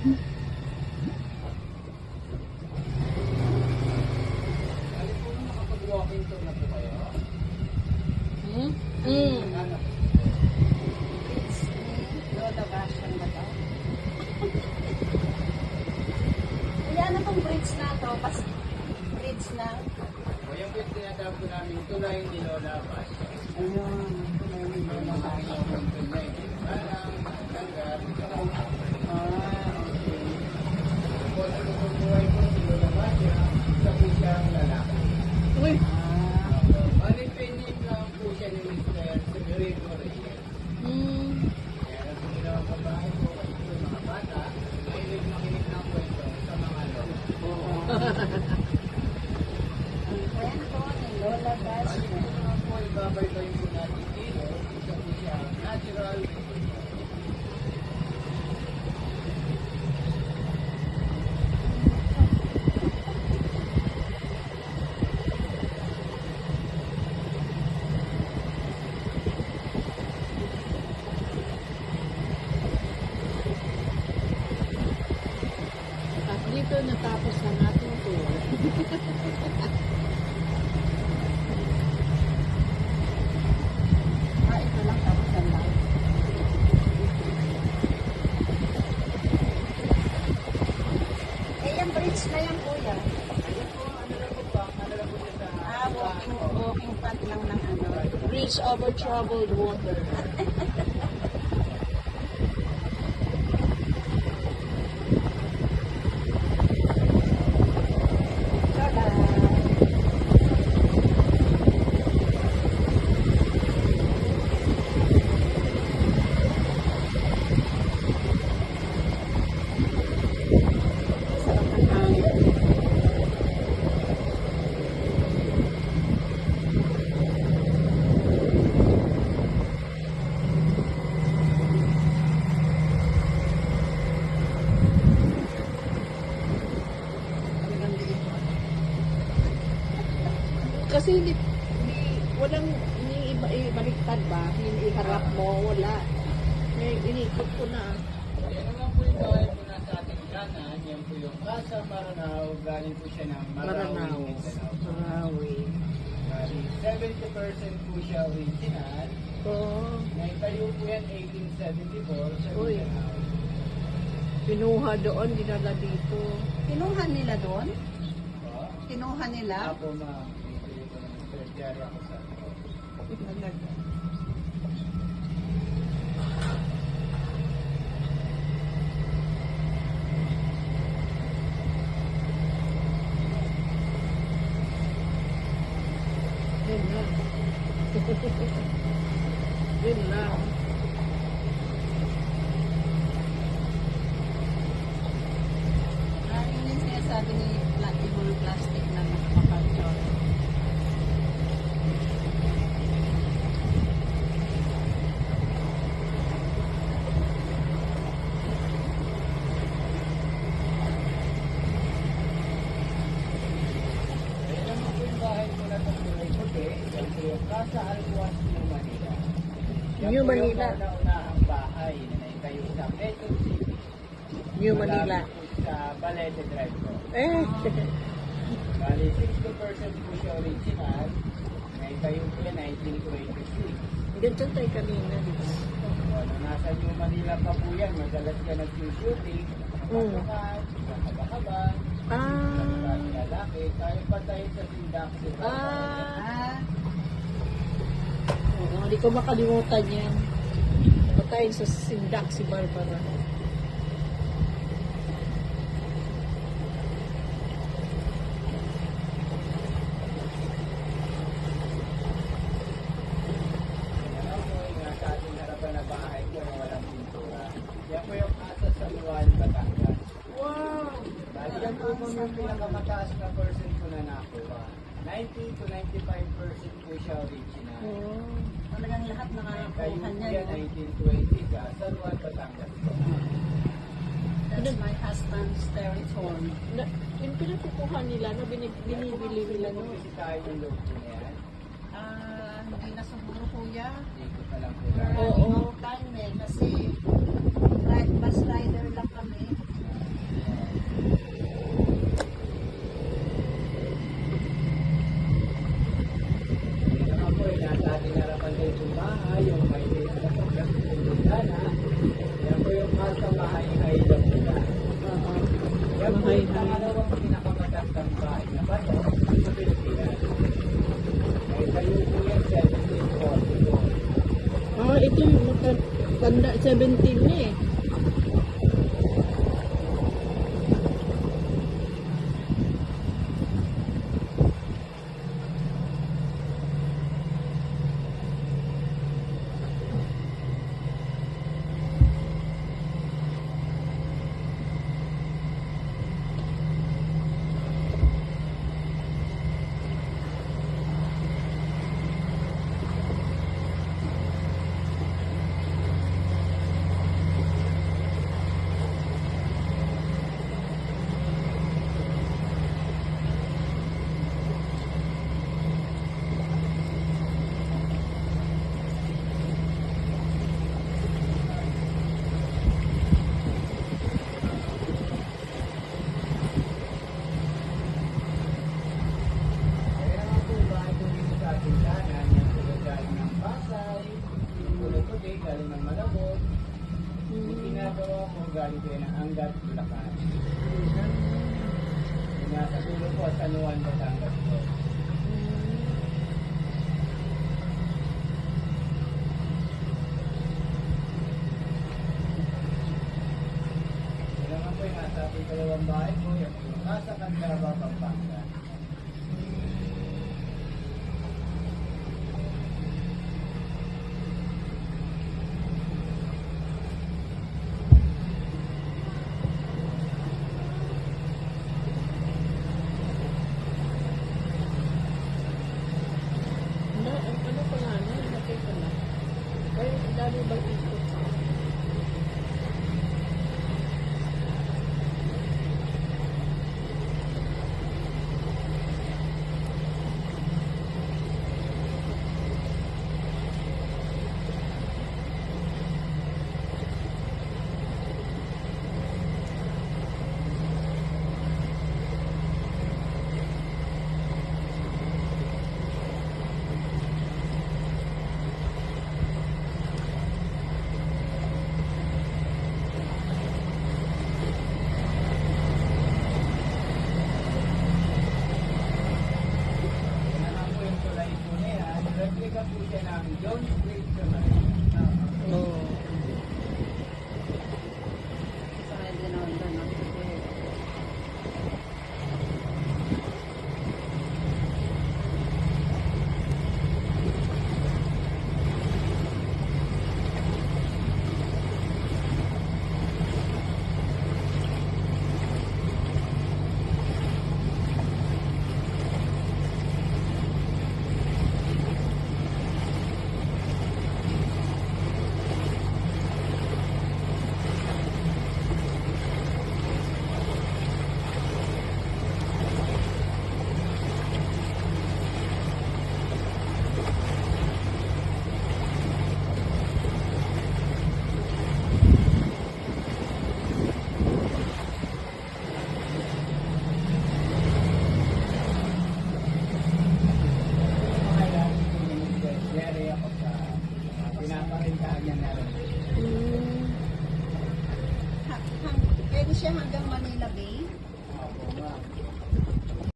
Bali po nakapag-walking tour na po kayo. Hmm? Hmm. It's Lola version ba to? Kaya ano tong bridge na to? Pas bridge na. O yung po tinatawag po namin tulay ni Lola Bash. Ayun. Yung mga ilang tulay. Parang hanggang Ah, okay. po sa buhay po si Lola. Isa po siyang lalaki. Uy. Ah, Bali pending lang po siya ni Mr. Severino Reyes. Hmm. Kaya ang ginawang babae po kasi po yung mga bata, mahilig makinig ng kwento sa mga lolo. oo. Ang kwento ni Lola Bali version. po naman po ibabay-bay po natin dito. Isa po siya natural troubled water. Kasi hindi, hindi walang ini iba ibaliktad ba? Hindi iharap mo, wala. May inikot ko na. Yan naman po yung bahay po nasa ating kanan. Yan po yung Casa Maranao. Galing po siya ng Maranao. Marawi. Bali, 70% po siya original. Oo. Naitayo po yan 1874 sa Uy. Mindanao. Pinuha doon, dinala dito. Kinuha nila doon? Kinuha nila? Apo ma'am. Bibili ko ng tertiary ako sa Talaga. Yun lang. Yun lang. Ah, yun yung sinasabi ni flexible plastic na nakapakaltsyon. Ayan naman po yung bahay po na sa Kulay Puti. Yan po yung Casa Albuas, New Manila. Yan New po Manila. kauna-unahang bahay na naitayo sa Quezon City. New Manila. po sa Balete Drive po. Eh, Bali, 60% po siya original. Naitayo po yan 1926. ganito tayo kanina, di ba? Ano, nasa New Manila pa po yan. Madalas ka nag-shooting. Mm. Nakakabang, nakakababa. Ah, lalaki. Tayo pa tayo sa sindak. ah, Ah, Oo, hindi ko makalimutan yan. Patayin sa sindak si Barbara. Wow! Bali, yan po po yung pinakamataas na percent ko na nakuha. 90 to 95% po siya original. Oh. talagang lahat nakakakuha niya. no? 1920 ka, sa Luan, Batangas. That's my husband's territory. Na, yung pinakukuha nila, na binib, binibili nila, no? Kasi tayo yung loob yan. Ah, hindi na siguro kuya. Dito pa lang po. Oo. eh. Kasi ride, bus rider lang kami. ito, matanda, 17 na eh. Nasa dulo po, San Juan, Batangas po. Ito naman po yung nasa po yung dalawang bahay po, yung nasa Candaba, Pampanga.